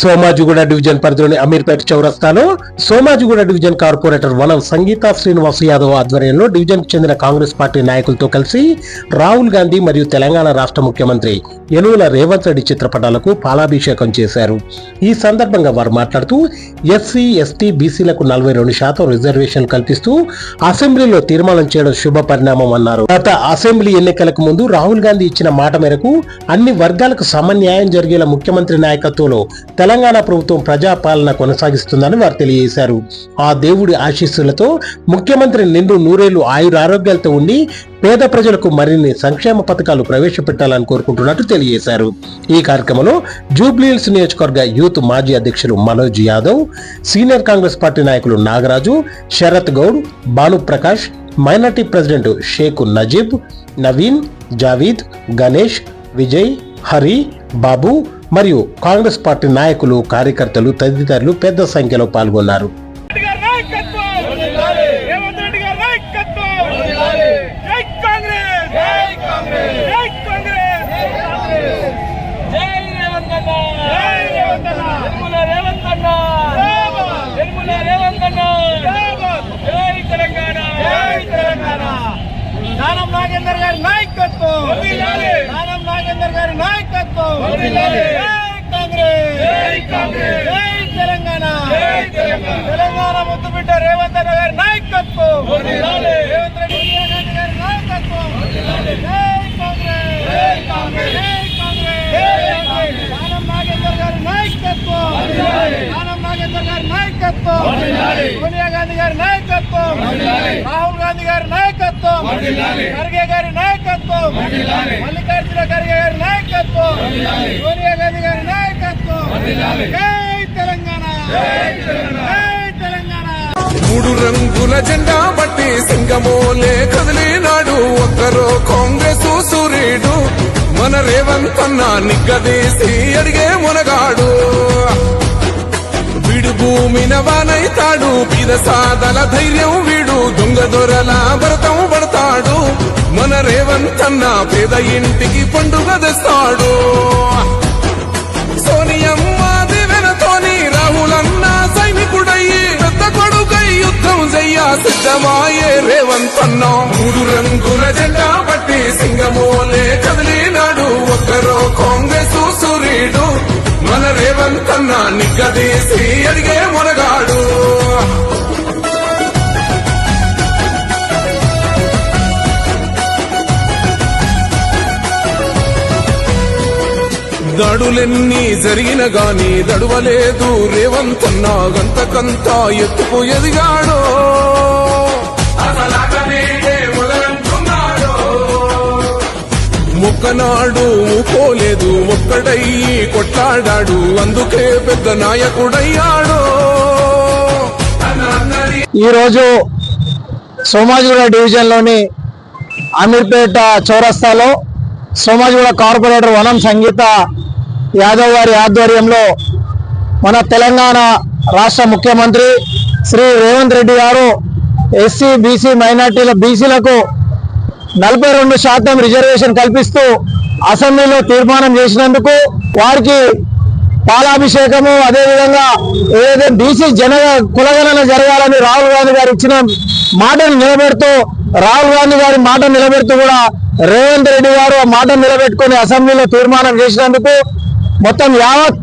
Somajiguda division పరిధిలోని అమీర్పేట చౌరస్తాలో Somajiguda division corporator వనం సంగీత శ్రీనివాస్ యాదవ్ ఆధ్వర్యంలో డివిజన్కు చెందిన కాంగ్రెస్ పార్టీ నాయకులతో కలిసి రాహుల్ గాంధీ మరియు తెలంగాణ రాష్ట్ర ముఖ్యమంత్రి యనుమల రేవంత్ రెడ్డి చిత్రపటాలకు పాలాభిషేకం చేశారు. ఈ సందర్భంగా వారు మాట్లాడుతూ ఎస్సీ ఎస్టీ బీసీలకు నలభై రెండు శాతం రిజర్వేషన్ కల్పిస్తూ అసెంబ్లీలో తీర్మానం చేయడం శుభ పరిణామం అన్నారు. గత అసెంబ్లీ ఎన్నికలకు ముందు రాహుల్ గాంధీ ఇచ్చిన మాట మేరకు అన్ని వర్గాలకు సమన్యాయం జరిగేలా ముఖ్యమంత్రి నాయకత్వంలో తెలంగాణ ప్రభుత్వం ప్రజాపాలన కొనసాగిస్తుందని వారు తెలియజేశారు. ఆ దేవుడి ఆశీస్సులతో ముఖ్యమంత్రి నిండు నూరేళ్ళు ఆయురారోగ్యాలతో ఉండి పేద ప్రజలకు మరిన్ని సంక్షేమ పథకాలు ప్రవేశపెట్టాలని కోరుకుంటున్నట్టు తెలియజేశారు. ఈ కార్యక్రమంలో జూబ్లీహిల్స్ నియోజకవర్గ యూత్ మాజీ అధ్యక్షులు మనోజ్ యాదవ్ సీనియర్ కాంగ్రెస్ పార్టీ నాయకులు నాగరాజు శరత్ గౌడ్ భాను ప్రకాష్ మైనార్టీ ప్రెసిడెంట్ షేక్ నజీబ్ నవీన్ జావీద్ గణేష్ విజయ్ హరి బాబు మరియు కాంగ్రెస్ పార్టీ నాయకులు కార్యకర్తలు తదితరులు పెద్ద సంఖ్యలో పాల్గొన్నారు నాగేందర్ గారి నాయకత్వం నాగేందర్ గారి నాయకత్వం. కాంగ్రెస్. తెలంగాణ. తెలంగాణ. తెలంగాణ ముద్దు బిడ్డ రేవంత్ అన్న గారి నాయకత్వం. రేవంత్ రెడ్డి సోనియా గాంధీ గారి నాయకత్వం జై కాంగ్రెస్ జై కాంగ్రెస్ జై కాంగ్రెస్ జై కాంగ్రెస్ దానం నాగేందర్ గారి నాయకత్వం దానం నాగేందర్ గారి నాయకత్వం. సోనియా గాంధీ గారి నాయకత్వం. రాహుల్ గాంధీ గారి నాయకత్వం. ఖర్గే గారి నాయకత్వం. మల్లికార్జున ఖర్గే గారి నాయకత్వం. సోనియా గాంధీ గారి నాయకత్వం. జై తెలంగాణ. జై తెలంగాణ. మూడు రంగుల జెండా బట్టి సింగమోలే కదిలినాడు. ఒక్కరో కాంగ్రెస్ సూర్యుడు మన రేవంత్ అన్న నిగ్గదీసి అడిగే మునగాడు. భూమిన వానైతాడు. పీద సాదల ధైర్యం వీడు. దొంగ దొరల భరతం పడతాడు. మన రేవంతన్న పేద ఇంటికి పండుగ తెస్తాడు. సోనియమ్మ దివెనతోని రాహులన్న సైనికుడయ్యి పెద్ద కొడుకై యుద్ధం చెయ్య సిద్ధమాయే రేవంతన్న మూడు రంగుల జెండా పట్టి దాడులెన్ని జరిగిన గాని దడువలేదు. రేవంతన్న గంతకంత ఎత్తుకు ఎదిగాడో. ఒక్కనాడు పోలేదు ఒక్కడయ్యి కొట్లాడాడు. అందుకే పెద్ద నాయకుడయ్యాడో. ఈరోజు సోమాజిగూడ డివిజన్లోని అమీర్పేట చౌరస్తాలో సోమాజిగూడ కార్పొరేటర్ వనం సంగీత యాదవ్ గారి ఆధ్వర్యంలో మన తెలంగాణ రాష్ట్ర ముఖ్యమంత్రి శ్రీ రేవంత్ రెడ్డి గారు ఎస్సీ బీసీ మైనార్టీల బీసీలకు నలభై రెండు శాతం రిజర్వేషన్ కల్పిస్తూ అసెంబ్లీలో తీర్మానం చేసినందుకు వారికి పాలాభిషేకము అదేవిధంగా ఏదైతే బీసీ జన కులగణన జరగాలని రాహుల్ గాంధీ గారు ఇచ్చిన మాటను నిలబెడుతూ రాహుల్ గాంధీ గారి మాట నిలబెడుతూ కూడా రేవంత్ రెడ్డి గారు ఆ మాట నిలబెట్టుకొని అసెంబ్లీలో తీర్మానం చేసినందుకు మొత్తం యావత్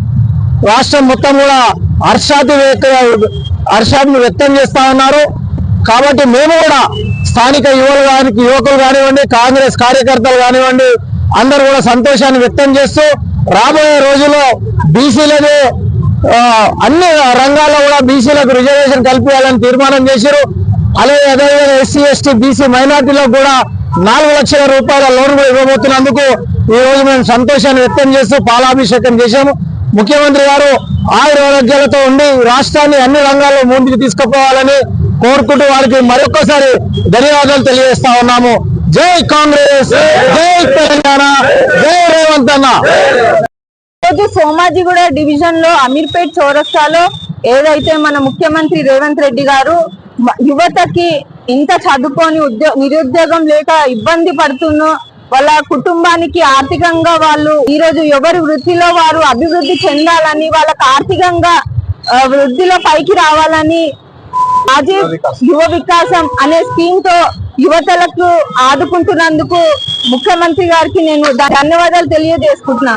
రాష్ట్రం మొత్తం కూడా హర్షాది వ్యక్త- హర్షాన్ని వ్యక్తం చేస్తా ఉన్నారు. కాబట్టి మేము కూడా స్థానిక యువలు కానీ యువకులు కానివ్వండి కాంగ్రెస్ కార్యకర్తలు కానివ్వండి అందరూ కూడా సంతోషాన్ని వ్యక్తం చేస్తూ రాబోయే రోజుల్లో బీసీలది అన్ని రంగాల్లో కూడా బీసీలకు రిజర్వేషన్ కల్పించాలని తీర్మానం చేశారు. అలాగే అదేవిధంగా ఎస్సీ ఎస్టీ బీసీ మైనార్టీలకు కూడా నాలుగు లక్షల రూపాయల లోన్ కూడా ఇవ్వబోతున్నందుకు ఈ రోజు మేము సంతోషాన్ని వ్యక్తం చేస్తూ పాలాభిషేకం చేశాము. ముఖ్యమంత్రి గారు ఆయురారోగ్యాలతో ఉండి రాష్ట్రాన్ని అన్ని రంగాల్లో ముందుకు తీసుకుపోవాలని కోరుకుంటూ వారికి మరొకసారి ధన్యవాదాలు తెలియజేస్తా ఉన్నాము. జై కాంగ్రెస్ జై తెలంగాణ జై రేవంత్ అన్న. రోజు సోమాజిగూడ డివిజన్లో అమీర్పేట్ చౌరస్తాలో ఏదైతే మన ముఖ్యమంత్రి రేవంత్ రెడ్డి గారు యువతకి ఇంత చదువుకొని ఉద్యో నిరుద్యోగం లేక ఇబ్బంది పడుతున్న వాళ్ళ కుటుంబానికి ఆర్థికంగా వాళ్ళు ఈ రోజు ఎవరి వృత్తిలో వారు అభివృద్ధి చెందాలని వాళ్ళకి ఆర్థికంగా వృద్ధిలో పైకి రావాలని రాజీవ్ యువ వికాసం అనే స్కీమ్తో యువతలకు ఆదుకుంటున్నందుకు ముఖ్యమంత్రి గారికి నేను ధన్యవాదాలు తెలియజేసుకుంటున్నా.